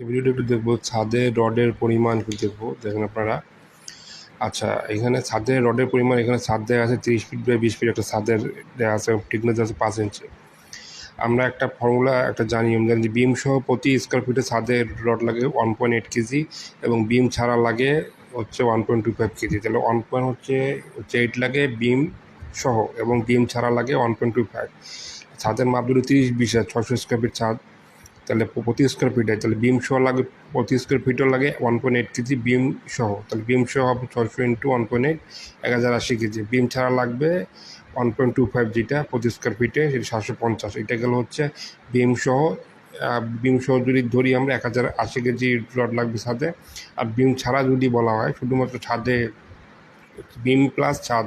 ভিডিওটা একটু দেখব, ছাদে রডের পরিমাণ একটু দেখব, দেখেন আপনারা। আচ্ছা এখানে ছাদে রডের পরিমাণ, এখানে ছাদ দেওয়া আছে তিরিশ ফিট বাই বিশ ফিট একটা ছাদের দেওয়া আছে টিকনেস আছে পাঁচ ইঞ্চি আমরা একটা ফর্মুলা একটা জানি জানি যে বিম সহ প্রতি স্কোয়ার ফিটে ছাদের রড লাগে ওয়ান পয়েন্ট এইট কেজি এবং বিম ছাড়া লাগে হচ্ছে one point two five KG. তাহলে ওয়ান পয়েন্ট হচ্ছে হচ্ছে এইট লাগে বিম সহ এবং বিম ছাড়া লাগে ওয়ান পয়েন্ট টু ফাইভ ছাদের মাপ দুটো তিরিশ, বিশ ছশো স্কোয়ার ফিট ছাদ। তাহলে প্রতি স্কোয়ার ফিটে তাহলে বিম সহ লাগে, প্রতি স্কোয়ার ফিটও লাগে one point eight KG beam সহ। তাহলে বিম সহ হবে ছশো ইন্টু ওয়ান পয়েন্ট এইট এক হাজার আশি কেজি। বিম ছাড়া লাগবে ওয়ান পয়েন্ট টু ফাইভ যেটা প্রতি স্কোয়ার ফিটে সেটা সাতশো পঞ্চাশ। এটা গেল হচ্ছে বিম সহ বিম সহ যদি ধরি আমরা, এক হাজার আশি কেজি রড লাগবে সাথে আর বিম ছাড়া যদি বলা হয়, শুধুমাত্র ছাদে বিম প্লাস ছাদ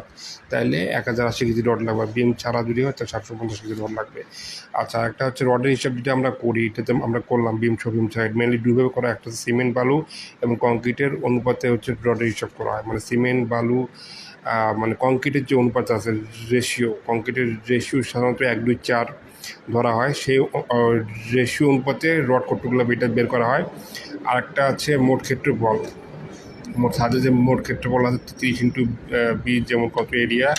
তাহলে এক হাজার আশি কেজি রড লাগবে। বিম ছাড়া যদি হয়, তাহলে সাতশো পঞ্চাশ কেজি রড লাগবে। আচ্ছা একটা হচ্ছে রডের হিসাব যেটা আমরা করি, এটাতে আমরা করলাম বিম সহ বিম ছাড়া মেনলি দুভাবে করা একটা সিমেন্ট বালু এবং কংক্রিটের অনুপাতে হচ্ছে রডের হিসাব করা হয়। মানে সিমেন্ট বালু মানে কংক্রিটের যে অনুপাত আছে রেশিও কংক্রিটের রেশিও সাধারণত এক, দুই, চার ধরা হয়। সেই রেশিও অনুপাতে রড কতগুলো এটা বের করা হয়? আরেকটা আছে মোট ক্ষেত্রফল। মোট ছাদে যে মোট ক্ষেত্রফল আছে তিরিশ ইন্টু বীজ যেমন কত এরিয়া,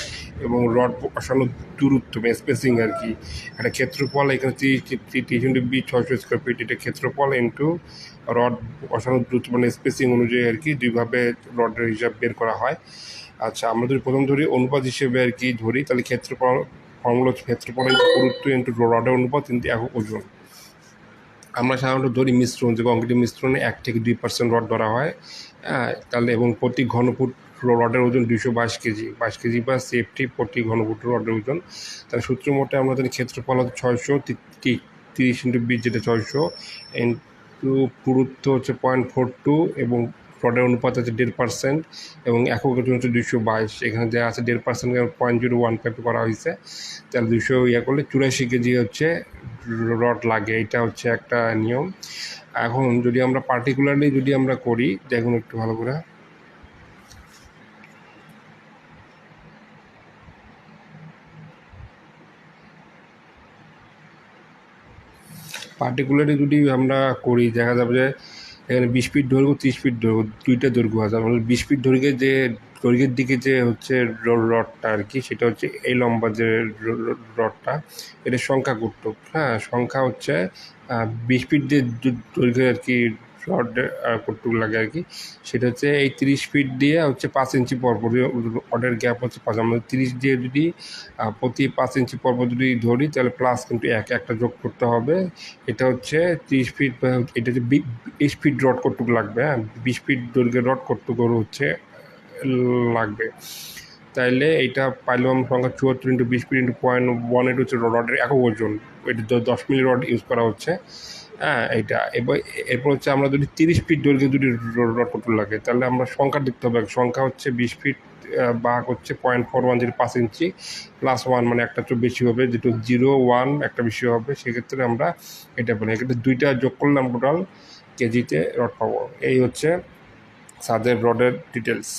এবং রড বসানোর দূরত্ব মানে স্পেসিং আর কি। একটা ক্ষেত্রফল, এখানে তিরিশ তিরিশ ইন্টু বীজ ছয়শো স্কোয়ার ফিট এটা ক্ষেত্রফল ইন্টু রড বসানোর দূরত্ব মানে স্পেসিং অনুযায়ী আর কি, দুইভাবে রডের হিসাব বের করা হয়। আচ্ছা আমরা যদি প্রথম ধরি, অনুপাত হিসেবে আর কি ধরি, তাহলে ক্ষেত্রফল, ফর্মুলা ক্ষেত্রফল ইন্টু গুরুত্ব ইন্টু রডের অনুপাত কিন্তু একক ওজন। আমরা সাধারণত ধরি মিশ্রণ, যে কংক্রিটের মিশ্রণে এক থেকে দুই পার্সেন্ট রড ধরা হয় তাহলে এবং প্রতি ঘনফুট রডের ওজন দুশো বাইশ কেজি বাইশ কেজি বা সেফটি প্রতি ঘনফুট রডের ওজন। তাহলে সূত্র মোটে আমরা জানি ক্ষেত্রফল হচ্ছে ছয়শো তিরিশ ইন্টু বিশ যেটা ছয়শো, ইন্টু পুরুত্ব হচ্ছে পয়েন্ট ফোর টু এবং রডের অনুপাত আছে দেড় পার্সেন্ট এবং একক ওজন হচ্ছে দুশো বাইশ। এখানে দেওয়া আছে দেড় percent point zero one five করা হয়েছে, তাহলে দুশো ইয়ে করলে চুরাশি কেজি হচ্ছে রড লাগে, এটা হচ্ছে একটা নিয়ম। এখন যদি আমরা পার্টিকুলারলি যদি আমরা করি, দেখুন একটু ভালো করে। পার্টিকুলারলি যদি আমরা করি, দেখা যাবে যে এখানে বিশ ফিট দৈর্ঘ্য, ত্রিশ ফিট দৈর্ঘ্য, দুইটা দৈর্ঘ্য আছে। আমাদের বিশ ফিট দৈর্ঘ্যের যে, দৈর্ঘ্যের দিকে যে হচ্ছে রডটা আর কি, সেটা হচ্ছে এই লম্বা যে রডটা এটা সংখ্যা করতো হ্যাঁ সংখ্যা হচ্ছে বিশ ফিট যে দৈর্ঘ্যের আর কি রড কটুক লাগে আর কি, সেটা হচ্ছে এই তিরিশ ফিট দিয়ে হচ্ছে পাঁচ ইঞ্চি পরপর রডের গ্যাপ হচ্ছে পাঁচ আমাদের তিরিশ দিয়ে যদি প্রতি পাঁচ ইঞ্চি পরপর যদি ধরি, তাহলে প্লাস কিন্তু এক, একটা যোগ করতে হবে। এটা হচ্ছে তিরিশ ফিট এটা হচ্ছে বিশ ফিট রড কটুক লাগবে হ্যাঁ? বিশ ফিট দৈর্ঘ্যের রড কটুক হচ্ছে, লাগবে। তাইলে এইটা পাইলাম সংখ্যা চুয়াত্তর ইন্টু বিশ feet into point one eight হচ্ছে রডের একক ওজন এটা দশ মিলি রড ইউজ করা হচ্ছে। হ্যাঁ এইটা। এবার এরপর হচ্ছে আমরা যদি তিরিশ ফিট দৈর্ঘ্যে যদি রড কটুল লাগে, তাহলে আমরা সংখ্যা দেখতে হবে। সংখ্যা হচ্ছে বিশ ফিট বাঘ হচ্ছে পয়েন্ট ফোর ওয়ান জিরো পাঁচ ইঞ্চি প্লাস ওয়ান মানে একটা একটু বেশি হবে যেটা জিরো ওয়ান একটা বেশি হবে, সেক্ষেত্রে আমরা এটা বলি। এক্ষেত্রে দুইটা যোগ করলাম টোটাল কেজিতে রড পাবো। এই হচ্ছে সাদের রডের ডিটেলস